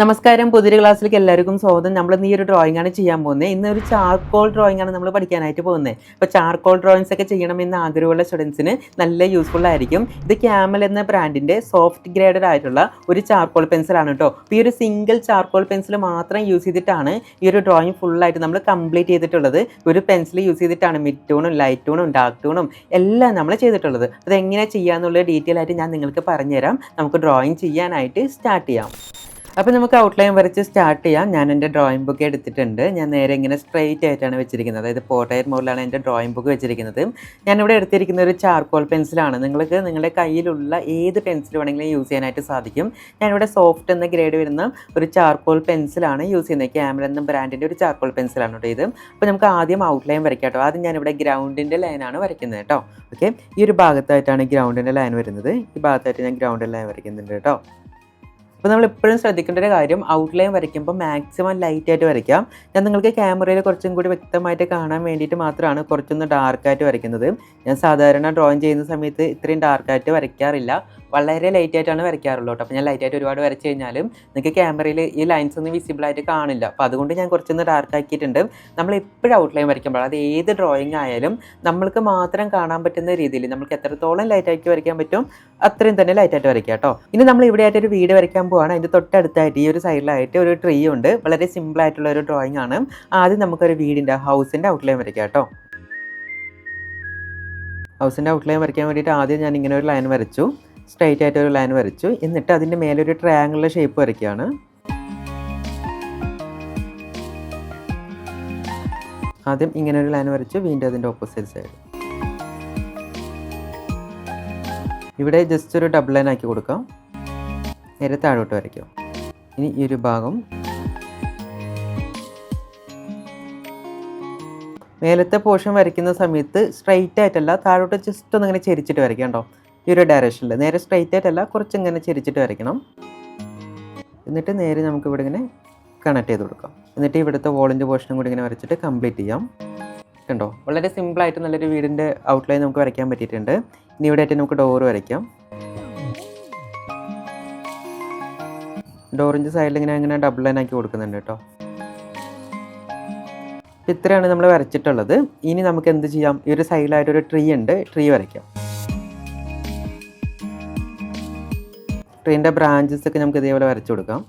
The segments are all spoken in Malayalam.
നമസ്കാരം പുതിയ ക്ലാസ്സിലേക്ക് എല്ലാവർക്കും സ്വാഗതം. നമ്മൾ ഈ ഒരു ഡ്രോയിങ് ആണ് ചെയ്യാൻ പോകുന്നത്. ഇന്ന് ഒരു ചാർക്കോൾ ഡ്രോയിങ് ആണ് നമ്മൾ പഠിക്കാനായിട്ട് പോകുന്നത്. അപ്പോൾ ചാർക്കോൾ ഡ്രോയിങ്സ് ഒക്കെ ചെയ്യണമെന്ന് ആഗ്രഹമുള്ള സ്റ്റുഡൻസിന് നല്ല യൂസ്ഫുൾ ആയിരിക്കും. ഇത് ക്യാമൽ എന്ന ബ്രാൻഡിന്റെ സോഫ്റ്റ് ഗ്രേഡഡ് ആയിട്ടുള്ള ഒരു ചാർക്കോൾ പെൻസിലാണ് കേട്ടോ അപ്പോൾ ഈ ഒരു സിംഗിൾ ചാർക്കോൾ പെൻസിൽ മാത്രം യൂസ് ചെയ്തിട്ടാണ് ഈ ഒരു ഡ്രോയിങ് ഫുള്ളായിട്ട് നമ്മൾ കംപ്ലീറ്റ് ചെയ്തിട്ടുള്ളത്. ഒരു പെൻസിൽ യൂസ് ചെയ്തിട്ടാണ് മിഡ് ടൂണും ലൈറ്റ് ടൂണും ഡാർക്ക് ടൂണും എല്ലാം നമ്മൾ ചെയ്തിട്ടുള്ളത്. അതെങ്ങനെ ചെയ്യാമെന്നുള്ള ഡീറ്റെയിൽ ആയിട്ട് ഞാൻ നിങ്ങൾക്ക് പറഞ്ഞുതരാം. നമുക്ക് ഡ്രോയിങ് ചെയ്യാനായിട്ട് സ്റ്റാർട്ട് ചെയ്യാം. അപ്പോൾ നമുക്ക് ഔട്ട്ലൈൻ വരച്ച് സ്റ്റാർട്ട് ചെയ്യാം. ഞാൻ എന്റെ ഡ്രോയിങ് ബുക്ക് എടുത്തിട്ടുണ്ട്. ഞാൻ നേരെ ഇങ്ങനെ സ്ട്രെയിറ്റ് ആയിട്ടാണ് വെച്ചിരിക്കുന്നത്. അതായത് പോട്ടയർ മുകളിലാണ് എന്റെ ഡ്രോയിങ് ബുക്ക് വെച്ചിരിക്കുന്നത്. ഞാനിവിടെ എടുത്തിരിക്കുന്ന ഒരു ചാർക്കോൾ പെൻസിലാണ് നിങ്ങൾക്ക് നിങ്ങളുടെ കയ്യിലുള്ള ഏത് പെൻസിൽ വേണമെങ്കിലും യൂസ് ചെയ്യാനായിട്ട് സാധിക്കും. ഞാനിവിടെ സോഫ്റ്റ് എന്ന ഗ്രേഡ് വരുന്ന ഒരു ചാർക്കോൾ പെൻസിലാണ് യൂസ് ചെയ്യുന്നത്. ക്യാമറ എന്ന ബ്രാൻഡിന്റെ ഒരു ചാർക്കോൾ പെൻസിലാണ് കേട്ടോ ഇത്. അപ്പോൾ നമുക്ക് ആദ്യം ഔട്ട്ലൈൻ വരയ്ക്കാം കേട്ടോ. ആദ്യം ഞാനിവിടെ ഗ്രൗണ്ടിന്റെ ലൈനാണ് വരയ്ക്കുന്നത് കേട്ടോ. ഓക്കെ ഈ ഒരു ഭാഗത്തായിട്ടാണ് ഗ്രൗണ്ടിന്റെ ലൈൻ വരുന്നത്. ഈ ഭാഗത്തായിട്ട് ഞാൻ ഗ്രൗണ്ടിന്റെ ലൈൻ വരയ്ക്കുന്നുണ്ട് കേട്ടോ. അപ്പോൾ നമ്മൾ എപ്പോഴും ശ്രദ്ധിക്കേണ്ട ഒരു കാര്യം ഔട്ട്ലൈൻ വരയ്ക്കുമ്പോൾ മാക്സിമം ലൈറ്റ് ആയിട്ട് വരയ്ക്കാം. ഞാൻ നിങ്ങൾക്ക് ക്യാമറയിൽ കുറച്ചും കൂടി വ്യക്തമായിട്ട് കാണാൻ വേണ്ടിയിട്ട് മാത്രമാണ് കുറച്ചൊന്ന് ഡാർക്കായിട്ട് വരയ്ക്കുന്നത്. ഞാൻ സാധാരണ ഡ്രോയിങ് ചെയ്യുന്ന സമയത്ത് ഇത്രയും ഡാർക്കായിട്ട് വരയ്ക്കാറില്ല. വളരെ ലൈറ്റ് ആയിട്ടാണ് വരയ്ക്കാറുള്ളൂ കേട്ടോ. അപ്പോൾ ഞാൻ ലൈറ്റ് ആയിട്ട് ഒരുപാട് വരച്ച് കഴിഞ്ഞാലും നിങ്ങൾക്ക് ക്യാമറയിൽ ഈ ലൈൻസ് ഒന്നും വിസിബിൾ ആയിട്ട് കാണില്ല. അപ്പോൾ അതുകൊണ്ട് ഞാൻ കുറച്ചൊന്ന് ഡാർക്ക് ആക്കിയിട്ടുണ്ട്. നമ്മൾ എപ്പോഴും ഔട്ട്ലൈൻ വരയ്ക്കുമ്പോൾ അത് ഏത് ഡ്രോയിങ് ആയാലും നമ്മൾക്ക് മാത്രം കാണാൻ പറ്റുന്ന രീതിയിൽ നമുക്ക് എത്രത്തോളം ലൈറ്റ് ആക്കി വരയ്ക്കാൻ പറ്റും അത്രയും തന്നെ ലൈറ്റ് ആയിട്ട് വരയ്ക്കാം കേട്ടോ. ഇനി നമ്മൾ ഇവിടെ ആയിട്ട് ഒരു വീട് വരയ്ക്കാൻ പോവാണ്. അതിന്റെ തൊട്ടടുത്തായിട്ട് ഈ ഒരു സൈഡിലായിട്ട് ഒരു ട്രീ ഉണ്ട്. വളരെ സിമ്പിൾ ആയിട്ടുള്ള ഒരു ഡ്രോയിങ് ആണ്. ആദ്യം നമുക്കൊരു വീടിന്റെ ഹൗസിന്റെ ഔട്ട്ലൈൻ വരയ്ക്കാം കേട്ടോ. ഹൗസിന്റെ ഔട്ട്ലൈൻ വരയ്ക്കാൻ വേണ്ടിയിട്ട് ആദ്യം ഞാൻ ഇങ്ങനെ ഒരു ലൈൻ വരച്ചു. സ്ട്രൈറ്റ് ആയിട്ട് ഒരു ലൈൻ വരച്ചു. എന്നിട്ട് അതിന്റെ മേലെ ഒരു ട്രയാങ്കിളിലെ ഷേപ്പ് വരയ്ക്കുകയാണ്. ആദ്യം ഇങ്ങനെ ഒരു ലൈൻ വരച്ചു വീണ്ടും അതിന്റെ ഓപ്പോസിറ്റ് സൈഡ് ഇവിടെ ജസ്റ്റ് ഒരു ഡബിൾ ലൈൻ ആക്കി കൊടുക്കാം. നേരെ താഴോട്ട് വരയ്ക്കാം. ഇനി ഈ ഒരു ഭാഗം. മേലത്തെ പോർഷൻ വരയ്ക്കുന്ന സമയത്ത് സ്ട്രൈറ്റ് ആയിട്ടല്ല താഴോട്ട് ജസ്റ്റ് ഒന്ന് ഇങ്ങനെ ചെരിച്ചിട്ട് വരയ്ക്കാം കേട്ടോ. ഈ ഒരു ഡയറക്ഷനിൽ നേരെ സ്ട്രൈറ്റ് ആയിട്ടല്ല കുറച്ച് ഇങ്ങനെ ചെരിച്ചിട്ട് വരയ്ക്കണം. എന്നിട്ട് നേരെ നമുക്ക് ഇവിടെ ഇങ്ങനെ കണക്ട് ചെയ്ത് കൊടുക്കാം. എന്നിട്ട് ഇവിടുത്തെ വോളിന്റെ പോർഷനും കൂടി ഇങ്ങനെ വരച്ചിട്ട് കംപ്ലീറ്റ് ചെയ്യാം. കണ്ടോ? വളരെ സിമ്പിളായിട്ട് നല്ലൊരു വീടിന്റെ ഔട്ട്ലൈൻ നമുക്ക് വരയ്ക്കാൻ പറ്റിയിട്ടുണ്ട്. ഇനി ഇവിടെ ആയിട്ട് നമുക്ക് ഡോറ് വരയ്ക്കാം. ഡോറിന്റെ സൈഡിൽ ഇങ്ങനെ ഇങ്ങനെ ഡബിൾ ലൈൻ ആക്കി കൊടുക്കുന്നുണ്ട് കേട്ടോ. ഇത്രയാണ് നമ്മൾ വരച്ചിട്ടുള്ളത്. ഇനി നമുക്ക് എന്ത് ചെയ്യാം? ഈ ഒരു സൈഡിലായിട്ടൊരു ട്രീ ഉണ്ട്. ട്രീ വരയ്ക്കാം. ട്രീന്റെ ബ്രാഞ്ചസ് ഒക്കെ നമുക്ക് ഇതേപോലെ വരച്ചു കൊടുക്കാം.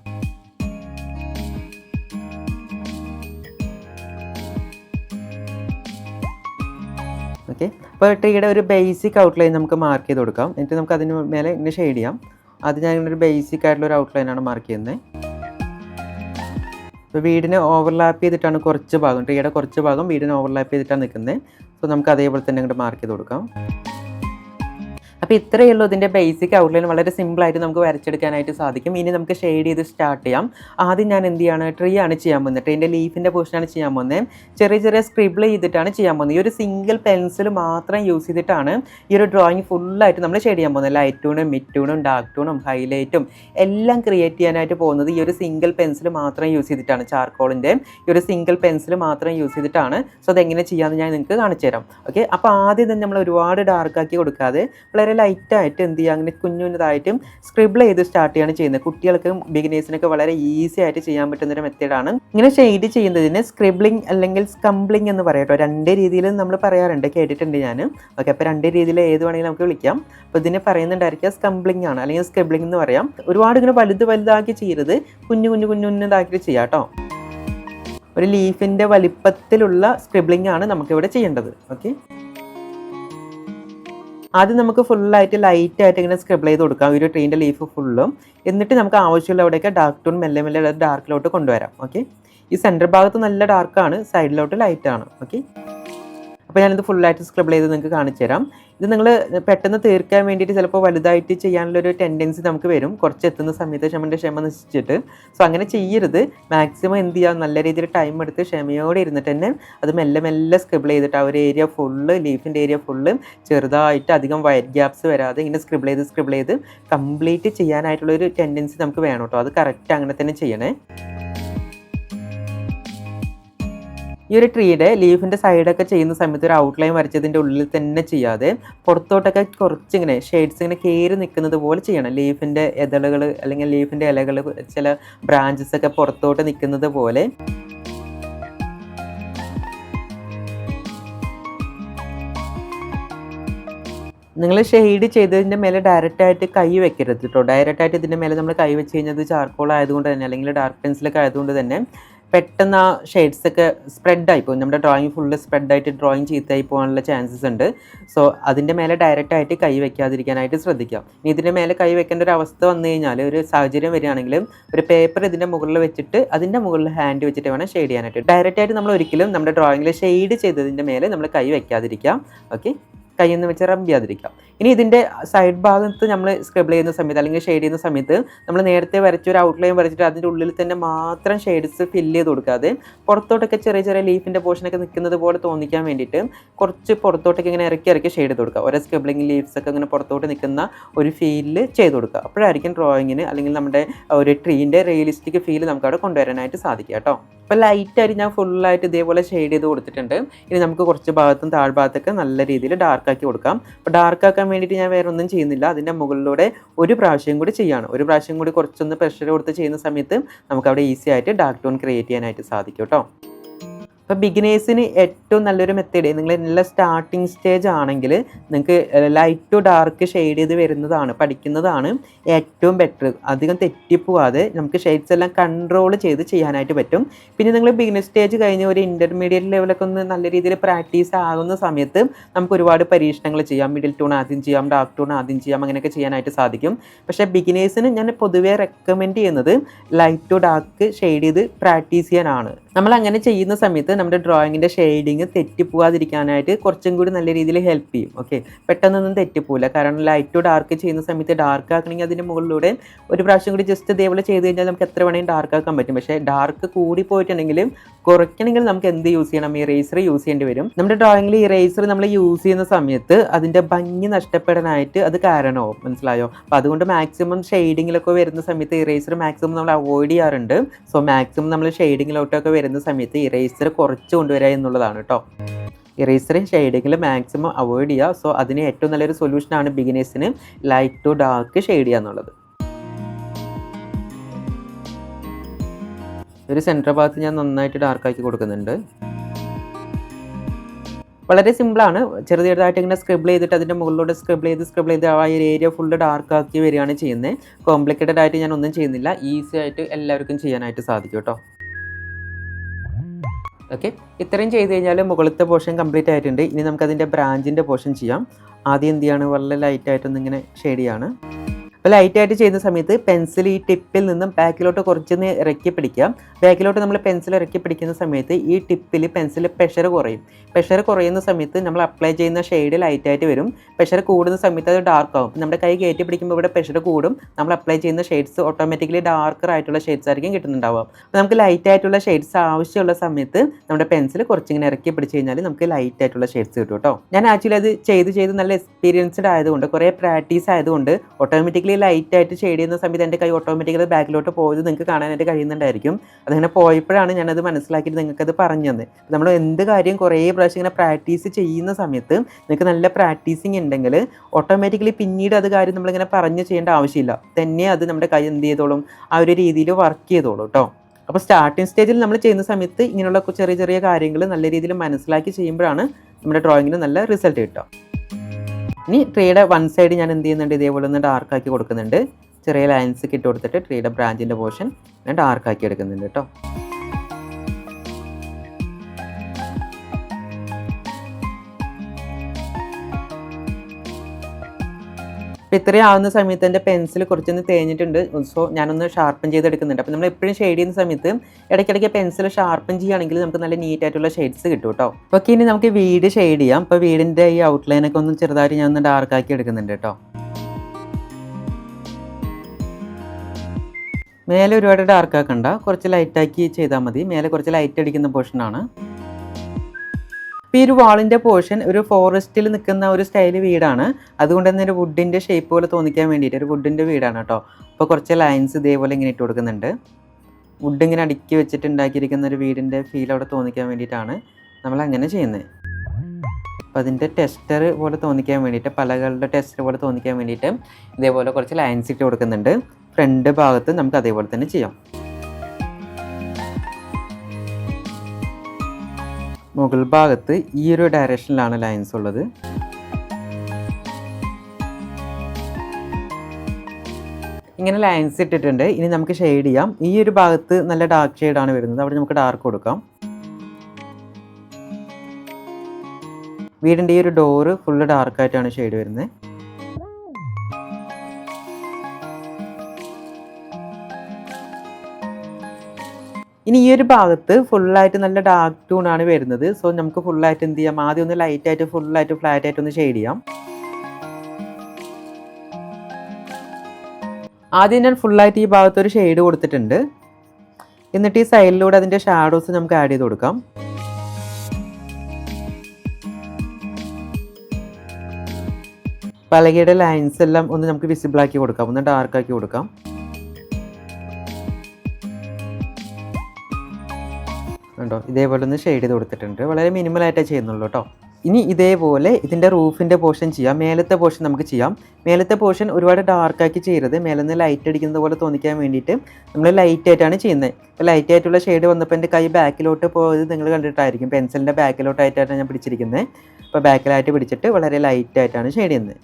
ഓക്കെ അപ്പോൾ ട്രീയുടെ ഒരു ബേസിക് ഔട്ട്ലൈൻ നമുക്ക് മാർക്ക് ചെയ്ത് കൊടുക്കാം. എന്നിട്ട് നമുക്ക് അതിന് മേലെ ഇങ്ങനെ ഷെയ്ഡ് ചെയ്യാം. അത് ഞാൻ ഇങ്ങനെ ഒരു ബേസിക് ആയിട്ടുള്ള ഒരു ഔട്ട്ലൈൻ ആണ് മാർക്ക് ചെയ്യുന്നത്. ഇപ്പോൾ വീടിനെ ഓവർലാപ്പ് ചെയ്തിട്ടാണ് കുറച്ച് ഭാഗം. ട്രീയുടെ കുറച്ച് ഭാഗം വീടിനെ ഓവർലാപ്പ് ചെയ്തിട്ടാണ് നിൽക്കുന്നത്. സോ നമുക്ക് അതേപോലെ തന്നെ ഇങ്ങോട്ട് മാർക്ക് ചെയ്ത് കൊടുക്കാം. അപ്പോൾ ഇത്രയേ ഉള്ളൂ ഇതിന്റെ ബേസിക് ഔട്ട്ലൈൻ വളരെ സിമ്പിളായിട്ട് നമുക്ക് വരച്ചെടുക്കാനായിട്ട് സാധിക്കും. ഇനി നമുക്ക് ഷെയ്ഡ് ചെയ്ത് സ്റ്റാർട്ട് ചെയ്യാം. ആദ്യം ഞാൻ എന്ത് ചെയ്യാണ്? ട്രീ ആണ് ചെയ്യാൻ പോകുന്നത്. ട്രീന്റെ ലീഫിന്റെ പോർഷനാണ് ചെയ്യാൻ പോകുന്നത്. ചെറിയ ചെറിയ സ്ക്രിബിൾ ചെയ്തിട്ടാണ് ചെയ്യാൻ പോകുന്നത്. ഈ ഒരു സിംഗിൾ പെൻസിൽ മാത്രം യൂസ് ചെയ്തിട്ടാണ് ഈ ഒരു ഡ്രോയിങ് ഫുള്ളായിട്ട് നമ്മൾ ഷെയ്ഡ് ചെയ്യാൻ പോകുന്നത്. ലൈറ്റ് ടൂണും മിഡ് ടൂണും ഡാർക്ക് ടൂണും ഹൈലൈറ്റും എല്ലാം ക്രിയേറ്റ് ചെയ്യാനായിട്ട് പോകുന്നത് ഈ ഒരു സിംഗിൾ പെൻസിൽ മാത്രം യൂസ് ചെയ്തിട്ടാണ്. ചാർക്കോളിന്റെ ഈ ഒരു സിംഗിൾ പെൻസിൽ മാത്രം യൂസ് ചെയ്തിട്ടാണ്. സോ അതെങ്ങനെ ചെയ്യാമെന്ന് ഞാൻ നിങ്ങൾക്ക് കാണിച്ചു തരാം ഓക്കെ അപ്പോൾ ആദ്യം തന്നെ നമ്മൾ ഒരുപാട് ഡാർക്ക് ആക്കി കൊടുക്കാതെ വളരെ ലൈറ്റായിട്ട് എന്ത് ചെയ്യുക അങ്ങനെ കുഞ്ഞു കുഞ്ഞുതായിട്ടും സ്ക്രിബിൾ ചെയ്ത് സ്റ്റാർട്ട് ചെയ്യാണ് ചെയ്യുന്നത്. കുട്ടികൾക്ക് ബിഗിനേഴ്സിനൊക്കെ വളരെ ഈസി ആയിട്ട് ചെയ്യാൻ പറ്റുന്ന ഒരു മെത്തേഡാണ് ഇങ്ങനെ ഷെയ്ഡ് ചെയ്യുന്നതിന് സ്ക്രിബ്ലിംഗ് അല്ലെങ്കിൽ സ്കംബ്ലിംഗ് എന്ന് പറയട്ടോ രണ്ട് രീതിയിലും നമ്മൾ പറയാറുണ്ട്. കേട്ടിട്ടുണ്ട് ഞാൻ ഓക്കെ അപ്പോൾ രണ്ട് രീതിയിൽ ഏത് വേണമെങ്കിലും നമുക്ക് വിളിക്കാം. അപ്പോൾ ഇതിനെ പറയുന്നുണ്ടായിരിക്കുക സ്കംബ്ലിംഗ് ആണ്. അല്ലെങ്കിൽ സ്ക്രിബ്ലിംഗ് എന്ന് പറയാം. ഒരുപാട് ഇങ്ങനെ വലുത് വലുതാക്കി ചെയ്യരുത്. കുഞ്ഞു കുഞ്ഞു കുഞ്ഞു കുഞ്ഞുതാക്കി ചെയ്യാം കേട്ടോ. ഒരു ലീഫിന്റെ വലിപ്പത്തിലുള്ള സ്ക്രിബ്ലിംഗ് ആണ് നമുക്കിവിടെ ചെയ്യേണ്ടത്. ഓക്കെ ആദ്യം നമുക്ക് ഫുള്ളായിട്ട് ലൈറ്റ് ആയിട്ട് ഇങ്ങനെ സ്ക്രബ് ചെയ്ത് കൊടുക്കാം. ഒരു ട്രീന്റെ ലീഫ് ഫുള്ളും എന്നിട്ട് നമുക്ക് ആവശ്യമുള്ള അവിടെയൊക്കെ ഡാർക്ക് ടൂൺ മെല്ലെ മെല്ലെ ഡാർക്കിലോട്ട് കൊണ്ടുവരാം. ഓക്കെ ഈ സെന്റർ ഭാഗത്ത് നല്ല ഡാർക്കാണ് സൈഡിലോട്ട് ലൈറ്റാണ് ഓക്കെ അപ്പോൾ ഞാനിത് ഫുള്ളായിട്ട് സ്ക്രിബിൾ ചെയ്ത് നിങ്ങൾക്ക് കാണിച്ചു തരാം ഇത് നിങ്ങൾ പെട്ടെന്ന് തീർക്കാൻ വേണ്ടിയിട്ട് ചിലപ്പോൾ വലുതായിട്ട് ചെയ്യാനുള്ളൊരു ടെൻഡൻസി നമുക്ക് വരും. കുറച്ച് എത്തുന്ന സമയത്ത് ക്ഷമന്റെ ക്ഷമ നശിച്ചിട്ട്. സോ അങ്ങനെ ചെയ്യരുത്. മാക്സിമം എന്ത് ചെയ്യുക നല്ല രീതിയിൽ ടൈം എടുത്ത് ക്ഷമയോടെ ഇരുന്നിട്ട് തന്നെ അത് മെല്ലെ മെല്ലെ സ്ക്രിബിൾ ചെയ്തിട്ട് ആ ഒരു ഏരിയ ഫുള്ള് ലീഫിന്റെ ഏരിയ ഫുള്ള് ചെറുതായിട്ട് അധികം വയറ്റ് ഗ്യാപ്സ് വരാതെ ഇങ്ങനെ സ്ക്രിബിൾ ചെയ്ത് സ്ക്രിബിൾ ചെയ്ത് കംപ്ലീറ്റ് ചെയ്യാനായിട്ടുള്ളൊരു ടെൻഡൻസി നമുക്ക് വേണം കേട്ടോ. അത് കറക്റ്റ് അങ്ങനെ തന്നെ ചെയ്യണേ. ഈ ഒരു ട്രീയുടെ ലീഫിന്റെ സൈഡൊക്കെ ചെയ്യുന്ന സമയത്ത് ഒരു ഔട്ട്ലൈൻ വരച്ചതിന്റെ ഉള്ളിൽ തന്നെ ചെയ്യാതെ പുറത്തോട്ടൊക്കെ കുറച്ചിങ്ങനെ ഷെയ്ഡ്സ് ഇങ്ങനെ കയറി നിൽക്കുന്നത് പോലെ ചെയ്യണം. ലീഫിന്റെ ഇതളുകൾ അല്ലെങ്കിൽ ലീഫിന്റെ ഇലകൾ ചില ബ്രാഞ്ചസ് ഒക്കെ പുറത്തോട്ട് നിൽക്കുന്നത് പോലെ. നിങ്ങൾ ഷെയ്ഡ് ചെയ്തതിന്റെ മേലെ ഡയറക്റ്റ് ആയിട്ട് കൈ വെക്കരുത് കേട്ടോ ഡയറക്റ്റ് ആയിട്ട് ഇതിന്റെ മേലെ നമ്മൾ കൈ വെച്ച് കഴിഞ്ഞാൽ ചാർക്കോൾ ആയതുകൊണ്ട് തന്നെ അല്ലെങ്കിൽ ഡാർക്ക് പെൻസിലൊക്കെ ആയതുകൊണ്ട് തന്നെ പെട്ടെന്ന് ആ ഷെയ്ഡ്സ് ഒക്കെ സ്പ്രെഡ് ആയി പോകും നമ്മുടെ ഡ്രോയിങ് ഫുള്ള് സ്പ്രെഡ് ആയിട്ട് ഡ്രോയിങ് ചീത്തയായി പോകാനുള്ള ചാൻസസ് ഉണ്ട്. സോ അതിന്റെ മേലെ ഡയറക്റ്റ് ആയിട്ട് കൈ വെക്കാതിരിക്കാനായിട്ട് ശ്രദ്ധിക്കാം. ഇനി ഇതിന്റെ മേലെ കൈ വെക്കേണ്ട ഒരു അവസ്ഥ വന്നു കഴിഞ്ഞാൽ ഒരു സാഹചര്യം വരികയാണെങ്കിൽ ഒരു പേപ്പർ ഇതിന്റെ മുകളിൽ വെച്ചിട്ട് അതിന്റെ മുകളിൽ ഹാൻഡ് വെച്ചിട്ട് വേണം ഷെയ്ഡ് ചെയ്യാനായിട്ട്. ഡയറക്റ്റ് ആയിട്ട് നമ്മൾ ഒരിക്കലും നമ്മുടെ ഡ്രോയിങ്ങിൽ ഷെയ്ഡ് ചെയ്തതിന്റെ മേലെ നമ്മൾ കൈ വെക്കാതിരിക്കാം. ഓക്കെ കയ്യിൽ നിന്ന് വെച്ച് റബ് ചെയ്യാതിരിക്കാം. ഇനി ഇതിന്റെ സൈഡ് ഭാഗത്ത് നമ്മൾ സ്ക്രബിൾ ചെയ്യുന്ന സമയത്ത് അല്ലെങ്കിൽ ഷെയ്ഡ് ചെയ്യുന്ന സമയത്ത് നമ്മൾ നേരത്തെ വരച്ച ഒരു ഔട്ട്ലൈൻ വരച്ചിട്ട് അതിന്റെ ഉള്ളിൽ തന്നെ മാത്രം ഷെയ്ഡ്സ് ഫില്ല് ചെയ്ത് കൊടുക്കാതെ പുറത്തോട്ടൊക്കെ ചെറിയ ചെറിയ ലീഫിന്റെ പോർഷനൊക്കെ നിൽക്കുന്നത് പോലെ തോന്നിക്കാൻ വേണ്ടിയിട്ട് കുറച്ച് പുറത്തോട്ടൊക്കെ ഇങ്ങനെ ഇറക്കി ഇറക്കി ഷെയ്ഡ് ചെയ്ത് കൊടുക്കുക. ഓരോ സ്ക്രിബിളിങ് ലീവ്സ് ഒക്കെ ഇങ്ങനെ പുറത്തോട്ട് നിൽക്കുന്ന ഒരു ഫീലിൽ ചെയ്ത് കൊടുക്കുക. അപ്പോഴായിരിക്കും ഡ്രോയിങ്ങിന് അല്ലെങ്കിൽ നമ്മുടെ ഒരു ട്രീന്റെ റിയലിസ്റ്റിക് ഫീൽ നമുക്ക് അവിടെ കൊണ്ടുവരാനായിട്ട് സാധിക്കുക കേട്ടോ. അപ്പോൾ ലൈറ്റായിട്ട് ഞാൻ ഫുള്ളായിട്ട് ഇതേപോലെ ഷെയ്ഡ് ചെയ്ത് കൊടുത്തിട്ടുണ്ട്. ഇനി നമുക്ക് കുറച്ച് ഭാഗത്തും താഴ്ഭാഗത്തൊക്കെ നല്ല രീതിയിൽ ഡാർക്കാക്കി കൊടുക്കാം. അപ്പോൾ ഡാർക്കാക്കാൻ വേണ്ടിയിട്ട് ഞാൻ വേറെ ഒന്നും ചെയ്യുന്നില്ല. അതിന്റെ മുകളിലൂടെ ഒരു പ്രാവശ്യം കൂടി ചെയ്യാണ്. ഒരു പ്രാവശ്യം കൂടി കുറച്ചൊന്ന് പ്രഷർ കൊടുത്ത് ചെയ്യുന്ന സമയത്ത് നമുക്ക് അവിടെ ഈസി ആയിട്ട് ഡാർക്ക് ടോൺ ക്രിയേറ്റ് ചെയ്യാനായിട്ട് സാധിക്കും കേട്ടോ. അപ്പോൾ ബിഗിനേഴ്സിന് ഏറ്റവും നല്ലൊരു മെത്തേഡ് നിങ്ങൾ നല്ല സ്റ്റാർട്ടിങ് സ്റ്റേജ് ആണെങ്കിൽ നിങ്ങൾക്ക് ലൈറ്റ് ടു ഡാർക്ക് ഷെയ്ഡ് ചെയ്ത് വരുന്നതാണ് പഠിക്കുന്നതാണ് ഏറ്റവും ബെറ്റർ അധികം തെറ്റിപ്പോവാതെ നമുക്ക് ഷെയ്ഡ്സ് എല്ലാം കൺട്രോൾ ചെയ്ത് ചെയ്യാനായിട്ട് പറ്റും. പിന്നെ നിങ്ങൾ ബിഗിനർ സ്റ്റേജ് കഴിഞ്ഞ് ഒരു ഇന്റർമീഡിയറ്റ് ലെവലൊക്കെ ഒന്ന് നല്ല രീതിയിൽ പ്രാക്ടീസ് ആകുന്ന സമയത്ത് നമുക്ക് ഒരുപാട് പരീക്ഷണങ്ങൾ ചെയ്യാം. മിഡിൽ ടൂൺ ആദ്യം ചെയ്യാം ഡാർക്ക് ടൂൺ ആദ്യം ചെയ്യാം അങ്ങനെയൊക്കെ ചെയ്യാനായിട്ട് സാധിക്കും. പക്ഷേ ബിഗിനേഴ്സിന് ഞാൻ പൊതുവേ റെക്കമെൻഡ് ചെയ്യുന്നത് ലൈറ്റ് ടു ഡാർക്ക് ഷെയ്ഡ് ചെയ്ത് പ്രാക്ടീസ് ചെയ്യാനാണ്. നമ്മൾ അങ്ങനെ ചെയ്യുന്ന സമയത്ത് നമ്മുടെ ഡ്രോയിങ്ങിന്റെ ഷെയ്ഡിങ് തെറ്റിപ്പോകാതിരിക്കാനായിട്ട് കുറച്ചും കൂടി നല്ല രീതിയിൽ ഹെൽപ്പ് ചെയ്യും ഓക്കെ പെട്ടെന്നൊന്നും തെറ്റിപ്പോവില്ല. കാരണം ലൈറ്റ് ഡാർക്ക് ചെയ്യുന്ന സമയത്ത് ഡാർക്ക് ആക്കണമെങ്കിൽ അതിന്റെ മുകളിലൂടെ ഒരു പ്രാവശ്യം കൂടി ജസ്റ്റ് ഇതേപോലെ ചെയ്ത് കഴിഞ്ഞാൽ നമുക്ക് എത്ര വേണമെങ്കിലും ഡാർക്ക് ആക്കാൻ പറ്റും. പക്ഷേ ഡാർക്ക് കൂടി പോയിട്ടുണ്ടെങ്കിലും കുറയ്ക്കണമെങ്കിൽ നമുക്ക് എന്ത് യൂസ് ചെയ്യണം? ഇറേസർ യൂസ് ചെയ്യേണ്ടി വരും. നമ്മുടെ ഡ്രോയിങ്ങിൽ ഇറേസർ നമ്മൾ യൂസ് ചെയ്യുന്ന സമയത്ത് അതിന്റെ ഭംഗി നഷ്ടപ്പെടാനായിട്ട് അത് കാരണമാവും. മനസ്സിലായോ? അപ്പോൾ അതുകൊണ്ട് മാക്സിമം ഷെയ്ഡിങ്ങിലൊക്കെ വരുന്ന സമയത്ത് ഇറേസർ മാക്സിമം നമ്മൾ അവോയ്ഡ് ചെയ്യാറുണ്ട്. സോ മാക്സിമം നമ്മൾ ഷെയ്ഡിങ്ങിലോട്ടൊക്കെ വരുന്ന സമയത്ത് ഇറേസർ കുറച്ച് കൊണ്ടുവരിക എന്നുള്ളതാണ് കേട്ടോ ഇറേസർ ഷെയ്ഡിങ്ങിൽ മാക്സിമം അവോയ്ഡ് ചെയ്യുക സോ അതിന് ഏറ്റവും നല്ലൊരു സൊല്യൂഷനാണ് ബിഗിനേഴ്സിന് ലൈറ്റ് ടു ഡാർക്ക് ഷെയ്ഡ് ചെയ്യുക എന്നുള്ളത്. ഒരു സെന്റർ ഭാഗത്ത് ഞാൻ നന്നായിട്ട് ഡാർക്കാക്കി കൊടുക്കുന്നുണ്ട്. വളരെ സിമ്പിളാണ് ചെറിയ ചെറുതായിട്ട് ഇങ്ങനെ സ്ക്രിബിൾ ചെയ്തിട്ട് അതിന്റെ മുകളിലൂടെ സ്ക്രിബിൾ ചെയ്ത് സ്ക്രിബിൾ ചെയ്ത് ആ ഒരു ഏരിയ ഫുൾ ഡാർക്ക് ആക്കി വരികയാണ് ചെയ്യുന്നത് കോംപ്ലിക്കേറ്റഡ് ആയിട്ട് ഞാൻ ഒന്നും ചെയ്യുന്നില്ല. ഈസി ആയിട്ട് എല്ലാവർക്കും ചെയ്യാനായിട്ട് സാധിക്കും കേട്ടോ ഓക്കെ ഇത്രയും ചെയ്ത് കഴിഞ്ഞാൽ മുകളിലത്തെ പോർഷൻ കംപ്ലീറ്റ് ആയിട്ടുണ്ട്. ഇനി നമുക്കതിന്റെ ബ്രാഞ്ചിന്റെ പോർഷൻ ചെയ്യാം. ആദ്യം എന്ത് ചെയ്യാണ്? വളരെ ലൈറ്റായിട്ടൊന്നിങ്ങനെ ഷെയ്ഡ് ചെയ്യാണ്. അപ്പോൾ ലൈറ്റായിട്ട് ചെയ്യുന്ന സമയത്ത് പെൻസിൽ ഈ ടിപ്പിൽ നിന്നും ബാക്കിലോട്ട് കുറച്ചൊന്ന് ഇറക്കി പിടിക്കാം. ബാക്കിലോട്ട് നമ്മൾ പെൻസിൽ ഇറക്കി പിടിക്കുന്ന സമയത്ത് ഈ ടിപ്പിൽ പെൻസിൽ പ്രഷർ കുറയും. പ്രഷർ കുറയുന്ന സമയത്ത് നമ്മൾ അപ്ലൈ ചെയ്യുന്ന ഷെയ്ഡ് ലൈറ്റായിട്ട് വരും. പ്രഷർ കൂടുന്ന സമയത്ത് അത് ഡാർക്ക് ആവും. നമ്മുടെ കൈ കയറ്റി പിടിക്കുമ്പോൾ ഇവിടെ പ്രഷർ കൂടും. നമ്മൾ അപ്ലൈ ചെയ്യുന്ന ഷെയ്ഡ്സ് ഓട്ടോമാറ്റിക്കലി ഡാർക്കർ ആയിട്ടുള്ള ഷെയ്ഡ്സ് ആയിരിക്കും കിട്ടുന്നുണ്ടാവുക. അപ്പോൾ നമുക്ക് ലൈറ്റ് ആയിട്ടുള്ള ഷെയ്ഡ്സ് ആവശ്യമുള്ള സമയത്ത് നമ്മുടെ പെൻസിൽ കുറച്ചിങ്ങനെ ഇറക്കി പിടിച്ച് കഴിഞ്ഞാൽ നമുക്ക് ലൈറ്റ് ആയിട്ടുള്ള ഷെയ്ഡ്സ് കിട്ടും കേട്ടോ ഞാൻ ആക്ച്വലി അത് ചെയ്ത് ചെയ്ത് നല്ല എക്സ്പീരിയൻസ്ഡ് ആയതുകൊണ്ട് കുറേ പ്രാക്ടീസ് ആയതുകൊണ്ട് ഓട്ടോമാറ്റിക്കലി ലൈറ്റ് ആയിട്ട് ഷെയ്ഡ് ചെയ്യുന്ന സമയത്ത് എന്റെ കൈ ഓട്ടോമാറ്റിക്കലി ബാക്കിലോട്ട് പോയത് നിങ്ങൾക്ക് കാണാനായിട്ട് കഴിയുന്നുണ്ടായിരിക്കും. അതങ്ങനെ പോയപ്പോഴാണ് ഞാനത് മനസ്സിലാക്കിയിട്ട് നിങ്ങൾക്കത് തന്നത്. നമ്മൾ എന്ത് കാര്യം കുറേ പ്രാവശ്യം ഇങ്ങനെ പ്രാക്ടീസ് ചെയ്യുന്ന സമയത്ത് നിങ്ങൾക്ക് നല്ല പ്രാക്ടീസിങ് ഉണ്ടെങ്കിൽ ഓട്ടോമാറ്റിക്കലി പിന്നീട് അത് കാര്യം നമ്മളിങ്ങനെ പറഞ്ഞ് ചെയ്യേണ്ട ആവശ്യമില്ല. തന്നെ അത് നമ്മുടെ കൈ എന്ത് ചെയ്തോളും? ആ ഒരു രീതിയിൽ വർക്ക് ചെയ്തോളും കേട്ടോ അപ്പോൾ സ്റ്റാർട്ടിംഗ് സ്റ്റേജിൽ നമ്മൾ ചെയ്യുന്ന സമയത്ത് ഇങ്ങനെയുള്ള ചെറിയ ചെറിയ കാര്യങ്ങൾ നല്ല രീതിയിൽ മനസ്സിലാക്കി ചെയ്യുമ്പോഴാണ് നമ്മുടെ ഡ്രോയിങ്ങിന് നല്ല റിസൾട്ട് കിട്ടുക. ഇനി ട്രീയുടെ വൺ സൈഡ് ഞാൻ എന്ത് ചെയ്യുന്നുണ്ട്? ഇതേപോലെ ഒന്ന് ഡാർക്കാക്കി കൊടുക്കുന്നുണ്ട്. ചെറിയ ലൈൻസ് ഇട്ട് കൊടുത്തിട്ട് ട്രീയുടെ ബ്രാഞ്ചിന്റെ പോർഷൻ ഞാൻ ഡാർക്കാക്കി എടുക്കുന്നുണ്ട് കേട്ടോ അപ്പോൾ ഇത്രയും ആവുന്ന സമയത്ത് എന്റെ പെൻസിൽ കുറച്ചൊന്ന് തേഞ്ഞിട്ടുണ്ട്. സോ ഞാനൊന്ന് ഷാർപ്പൻ ചെയ്തെടുക്കുന്നുണ്ട്. അപ്പോൾ നമ്മൾ എപ്പോഴും ഷെയ്ഡ് ചെയ്യുന്ന സമയത്ത് ഇടയ്ക്കിടയ്ക്ക് പെൻസിൽ ഷാർപ്പൻ ചെയ്യുകയാണെങ്കിൽ നമുക്ക് നല്ല നീറ്റ് ആയിട്ടുള്ള ഷെയ്ഡ്സ് കിട്ടും കേട്ടോ അപ്പോൾ ഇനി നമുക്ക് വീട് ഷെയ്ഡ് ചെയ്യാം. അപ്പോൾ വീടിന്റെ ഈ ഔട്ട്ലൈനൊക്കെ ഒന്ന് ചെറുതായിട്ട് ഞാൻ ഒന്ന് ഡാർക്കാക്കി എടുക്കുന്നുണ്ട് കേട്ടോ മേലെ ഒരുപാട് ഡാർക്ക് ആക്കണ്ട. കുറച്ച് ലൈറ്റാക്കി ചെയ്താൽ മതി. മേലെ കുറച്ച് ലൈറ്റ് അടിക്കുന്ന പോർഷനാണ് ഇപ്പോൾ ഈ ഒരു വാളിന്റെ പോർഷൻ ഒരു ഫോറസ്റ്റിൽ നിൽക്കുന്ന ഒരു സ്റ്റൈൽ വീടാണ്. അതുകൊണ്ട് തന്നെ ഒരു വുഡിന്റെ ഷേപ്പ് പോലെ തോന്നിക്കാൻ വേണ്ടിയിട്ട് ഒരു വുഡിന്റെ വീടാണ് കേട്ടോ. അപ്പോൾ കുറച്ച് ലൈൻസ് ഇതേപോലെ ഇങ്ങനെ ഇട്ട് കൊടുക്കുന്നുണ്ട്. വുഡ് ഇങ്ങനെ അടുക്കി വെച്ചിട്ട് ഉണ്ടാക്കിയിരിക്കുന്ന ഒരു വീടിന്റെ ഫീൽ അവിടെ തോന്നിക്കാൻ വേണ്ടിയിട്ടാണ് നമ്മൾ അങ്ങനെ ചെയ്യുന്നത് അപ്പോൾ അതിന്റെ ടെസ്റ്റർ പോലെ തോന്നിക്കാൻ വേണ്ടിയിട്ട് പലകളുടെ ടെസ്റ്റർ പോലെ തോന്നിക്കാൻ വേണ്ടിയിട്ട് ഇതേപോലെ കുറച്ച് ലൈൻസ് ഇട്ട് കൊടുക്കുന്നുണ്ട്. ഫ്രണ്ട് ഭാഗത്ത് നമുക്ക് അതേപോലെ തന്നെ ചെയ്യാം. മുകൾ ഭാഗത്ത് ഈ ഒരു ഡയറക്ഷനിലാണ് ലൈൻസ് ഉള്ളത്. ഇങ്ങനെ ലൈൻസ് ഇട്ടിട്ടുണ്ട്. ഇനി നമുക്ക് ഷെയ്ഡ് ചെയ്യാം. ഈ ഒരു ഭാഗത്ത് നല്ല ഡാർക്ക് ഷെയ്ഡാണ് വരുന്നത്. അവിടെ നമുക്ക് ഡാർക്ക് കൊടുക്കാം. വീടിന്റെ ഈ ഒരു ഡോറ് ഫുള്ള് ഡാർക്കായിട്ടാണ് ഷെയ്ഡ് വരുന്നത്. ഇനി ഈ ഒരു ഭാഗത്ത് ഫുള്ളായിട്ട് നല്ല ഡാർക്ക് ടൂൺ ആണ് വരുന്നത്. സോ നമുക്ക് ഫുള്ളായിട്ട് എന്ത് ചെയ്യാം? ആദ്യം ഒന്ന് ലൈറ്റ് ആയിട്ട് ഫുള്ളായിട്ട് ഫ്ലാറ്റ് ആയിട്ട് ഒന്ന് ഷെയ്ഡ് ചെയ്യാം. ആദ്യം ഞാൻ ഫുള്ളായിട്ട് ഈ ഭാഗത്ത് ഒരു ഷെയ്ഡ് കൊടുത്തിട്ടുണ്ട്. എന്നിട്ട് ഈ സൈഡിലൂടെ അതിന്റെ ഷാഡോസ് നമുക്ക് ആഡ് ചെയ്ത് കൊടുക്കാം. പലകയുടെ ലൈൻസ് എല്ലാം ഒന്ന് നമുക്ക് വിസിബിൾ ആക്കി കൊടുക്കാം. ഒന്ന് ഡാർക്ക് ആക്കി കൊടുക്കാം. കണ്ടോ? ഇതേപോലെ ഒന്ന് ഷെയ്ഡ് ചെയ്ത് കൊടുത്തിട്ടുണ്ട്. വളരെ മിനിമലായിട്ടേ ചെയ്യുന്നുള്ളൂ കേട്ടോ ഇനി ഇതേപോലെ ഇതിന്റെ റൂഫിന്റെ പോർഷൻ ചെയ്യാം. മേലത്തെ പോർഷൻ നമുക്ക് ചെയ്യാം. മേലത്തെ പോർഷൻ ഒരുപാട് ഡാർക്കാക്കി ചെയ്യരുത്. മേലെന്ന് ലൈറ്റ് അടിക്കുന്നത് പോലെ തോന്നിക്കാൻ വേണ്ടിയിട്ട് നമ്മൾ ലൈറ്റ് ആയിട്ടാണ് ചെയ്യുന്നത്. ഇപ്പോൾ ലൈറ്റ് ആയിട്ടുള്ള ഷെയ്ഡ് വന്നപ്പോൾ എന്റെ കൈ ബാക്കിലോട്ട് പോയത് നിങ്ങൾ കണ്ടിട്ടായിരിക്കും. പെൻസിലിന്റെ ബാക്കിലോട്ടായിട്ടാണ് ഞാൻ പിടിച്ചിരിക്കുന്നത്. അപ്പോൾ ബാക്കിലായിട്ട് പിടിച്ചിട്ട് വളരെ ലൈറ്റ് ആയിട്ടാണ് ഷെയ്ഡ് ചെയ്യുന്നത്.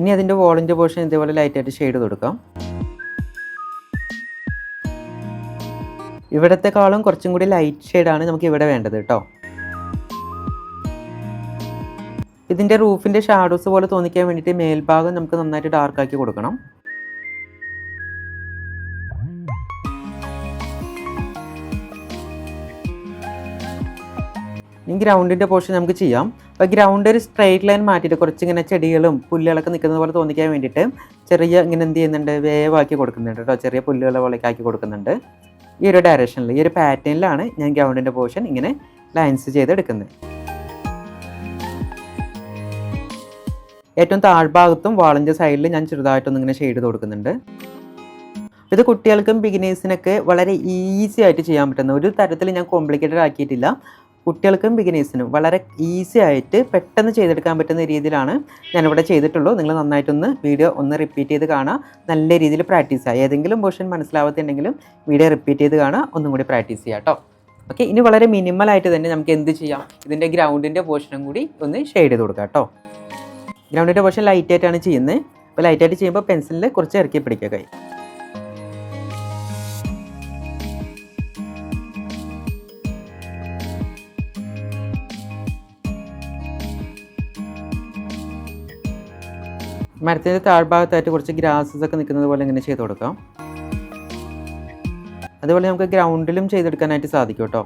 ഇനി അതിന്റെ വോളിന്റെ പോർഷൻ ഇതേപോലെ ലൈറ്റായിട്ട് ഷെയ്ഡ് കൊടുക്കാം. ഇവിടത്തെക്കാളും കുറച്ചും കൂടി ലൈറ്റ് ഷെയ്ഡാണ് നമുക്ക് ഇവിടെ വേണ്ടത് കേട്ടോ. ഇതിന്റെ റൂഫിന്റെ ഷാഡോസ് പോലെ തോന്നിക്കാൻ വേണ്ടിയിട്ട് മേൽഭാഗം നമുക്ക് നന്നായിട്ട് ഡാർക്കാക്കി കൊടുക്കണം. ഇനി ഗ്രൗണ്ടിന്റെ പോർഷൻ നമുക്ക് ചെയ്യാം. അപ്പോൾ ഗ്രൗണ്ട് ഒരു സ്ട്രെയിറ്റ് ലൈൻ മാറ്റിയിട്ട് കുറച്ച് ഇങ്ങനെ ചെടികളും പുല്ലുകളൊക്കെ നിൽക്കുന്നത് പോലെ തോന്നിക്കാൻ വേണ്ടിയിട്ട് ചെറിയ ഇങ്ങനെ എന്ത് ചെയ്യുന്നുണ്ട് വേവാക്കി കൊടുക്കുന്നുണ്ട് കേട്ടോ. ചെറിയ പുല്ലുകളെ പോലെയൊക്കെ ആക്കി കൊടുക്കുന്നുണ്ട്. ഈ ഒരു ഡയറക്ഷനിൽ ഈ ഒരു പാറ്റേണിലാണ് ഞാൻ ഗ്രൗണ്ടിന്റെ പോർഷൻ ഇങ്ങനെ ലൈൻസ് ചെയ്തെടുക്കുന്നത്. ഏറ്റവും താഴ്ഭാഗത്തും വാളിന്റെ സൈഡിൽ ഞാൻ ചെറുതായിട്ടൊന്ന് ഇങ്ങനെ ഷെയ്ഡ് കൊടുക്കുന്നുണ്ട്. ഇത് കുട്ടികൾക്കും ബിഗിനേഴ്സിനൊക്കെ വളരെ ഈസി ആയിട്ട് ചെയ്യാൻ പറ്റുന്ന ഒരു തരത്തിൽ ഞാൻ കോംപ്ലിക്കേറ്റഡ് ആക്കിയിട്ടില്ല. കുട്ടികൾക്കും ബിഗിനേഴ്സിനും വളരെ ഈസി ആയിട്ട് പെട്ടെന്ന് ചെയ്തെടുക്കാൻ പറ്റുന്ന രീതിയിലാണ് ഞാനിവിടെ ചെയ്തിട്ടുള്ളൂ. നിങ്ങൾ നന്നായിട്ടൊന്ന് വീഡിയോ ഒന്ന് റിപ്പീറ്റ് ചെയ്ത് കാണാം നല്ല രീതിയിൽ പ്രാക്ടീസ് ചെയ്യുക. ഏതെങ്കിലും പോർഷൻ മനസ്സിലാവാത്തുണ്ടെങ്കിലും വീഡിയോ റിപ്പീറ്റ് ചെയ്ത് കാണാം ഒന്നും കൂടി പ്രാക്ടീസ് ചെയ്യാം കേട്ടോ ഓക്കെ ഇനി വളരെ മിനിമൽ ആയിട്ട് തന്നെ നമുക്ക് എന്ത് ചെയ്യാം? ഇതിന്റെ ഗ്രൗണ്ടിന്റെ പോർഷനും കൂടി ഒന്ന് ഷെയ്ഡ് ചെയ്ത് കൊടുക്കാം കേട്ടോ ഗ്രൗണ്ടിന്റെ പോർഷൻ ലൈറ്റ് ആയിട്ടാണ് ചെയ്യുന്നത്. അപ്പോൾ ലൈറ്റായിട്ട് ചെയ്യുമ്പോൾ പെൻസിലിൽ കുറച്ച് ഇറക്കി പിടിക്കുക കൈ. മരത്തിന്റെ താഴ്ഭാഗത്തായിട്ട് കുറച്ച് ഗ്രാസസ് ഒക്കെ നിൽക്കുന്നത് പോലെ ഇങ്ങനെ ചെയ്ത് കൊടുക്കാം. അതുപോലെ നമുക്ക് ഗ്രൗണ്ടിലും ചെയ്തെടുക്കാനായിട്ട് സാധിക്കും കേട്ടോ.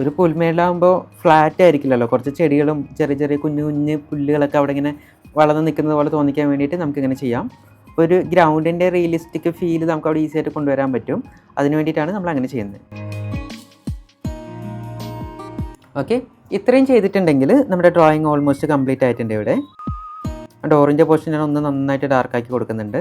ഒരു പുൽമേലാകുമ്പോൾ ഫ്ലാറ്റ് ആയിരിക്കില്ലല്ലോ. കുറച്ച് ചെടികളും ചെറിയ ചെറിയ കുഞ്ഞു കുഞ്ഞ് പുല്ലുകളൊക്കെ അവിടെ ഇങ്ങനെ വളർന്ന് നിൽക്കുന്നത് പോലെ തോന്നിക്കാൻ വേണ്ടിയിട്ട് നമുക്കിങ്ങനെ ചെയ്യാം. ഒരു ഗ്രൗണ്ടിന്റെ റിയലിസ്റ്റിക് ഫീൽ നമുക്ക് അവിടെ ഈസി ആയിട്ട് കൊണ്ടുവരാൻ പറ്റും. അതിന് വേണ്ടിയിട്ടാണ് നമ്മൾ അങ്ങനെ ചെയ്യുന്നത്. ഓക്കെ ഇത്രയും ചെയ്തിട്ടുണ്ടെങ്കിൽ നമ്മുടെ ഡ്രോയിങ് ഓൾമോസ്റ്റ് കംപ്ലീറ്റ് ആയിട്ടുണ്ട് ഇവിടെ. ഓറഞ്ച് പോർഷൻ ഞാൻ ഒന്ന് നന്നായിട്ട് ഡാർക്കാക്കി കൊടുക്കുന്നുണ്ട്.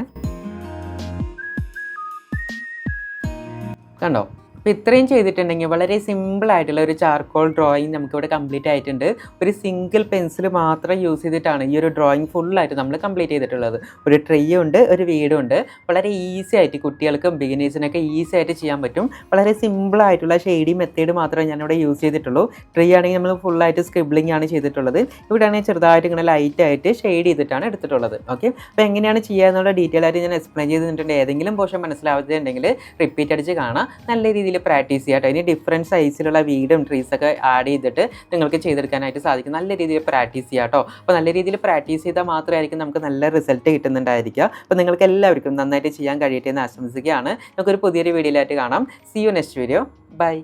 കണ്ടോ? അപ്പോൾ ഇത്രയും ചെയ്തിട്ടുണ്ടെങ്കിൽ വളരെ സിമ്പിൾ ആയിട്ടുള്ള ഒരു ചാർക്കോൾ ഡ്രോയിങ് നമുക്കിവിടെ കംപ്ലീറ്റ് ആയിട്ടുണ്ട്. ഒരു സിംഗിൾ പെൻസിൽ മാത്രം യൂസ് ചെയ്തിട്ടാണ് ഈ ഒരു ഡ്രോയിങ് ഫുള്ളായിട്ട് നമ്മൾ കംപ്ലീറ്റ് ചെയ്തിട്ടുള്ളത്. ഒരു ട്രീ ഉണ്ട് ഒരു വീടും ഉണ്ട് വളരെ ഈസി ആയിട്ട് കുട്ടികൾക്കും ബിഗിനേഴ്സിനൊക്കെ ഈസി ആയിട്ട് ചെയ്യാൻ പറ്റും. വളരെ സിമ്പിൾ ആയിട്ടുള്ള ഷെയ്ഡി മെത്തേഡ് മാത്രമേ ഞാനിവിടെ യൂസ് ചെയ്തിട്ടുള്ളൂ. ട്രീ ആണെങ്കിൽ നമ്മൾ ഫുള്ളായിട്ട് സ്ക്രിബ്ലിംഗ് ആണ് ചെയ്തിട്ടുള്ളത്. ഇവിടെ ആണെങ്കിൽ ചെറുതായിട്ട് ഇങ്ങനെ ലൈറ്റ് ആയിട്ട് ഷെയ്ഡ് ചെയ്തിട്ടാണ് എടുത്തിട്ടുള്ളത്. ഓക്കെ അപ്പോൾ എങ്ങനെയാണ് ചെയ്യുക എന്നുള്ള ഡീറ്റെയിൽ ആയിട്ട് ഞാൻ എക്സ്പ്ലെയിൻ ചെയ്തിട്ടുണ്ട്. ഏതെങ്കിലും പോർഷൻ മനസ്സിലാവുന്നുണ്ടെങ്കിൽ റിപ്പീറ്റ് അടിച്ച് കാണാം. നല്ല രീതിയിൽ പ്രാക്ടീസ് ചെയ്യാം കേട്ടോ ഇനി ഡിഫറെന്റ് സൈസിലുള്ള വീടും ട്രീസൊക്കെ ആഡ് ചെയ്തിട്ട് നിങ്ങൾക്ക് ചെയ്തെടുക്കാനായിട്ട് സാധിക്കും. നല്ല രീതിയിൽ പ്രാക്ടീസ് ചെയ്യാം കേട്ടോ അപ്പോൾ നല്ല രീതിയിൽ പ്രാക്ടീസ് ചെയ്താൽ മാത്രമായിരിക്കും നമുക്ക് നല്ല റിസൾട്ട് കിട്ടുന്നുണ്ടായിരിക്കുക. അപ്പോൾ നിങ്ങൾക്ക് എല്ലാവർക്കും നന്നായിട്ട് ചെയ്യാൻ കഴിയട്ടെ എന്ന് ആശംസിക്കുകയാണ്. നമുക്കൊരു പുതിയൊരു വീഡിയോയിലായിട്ട് കാണാം. See you next video bye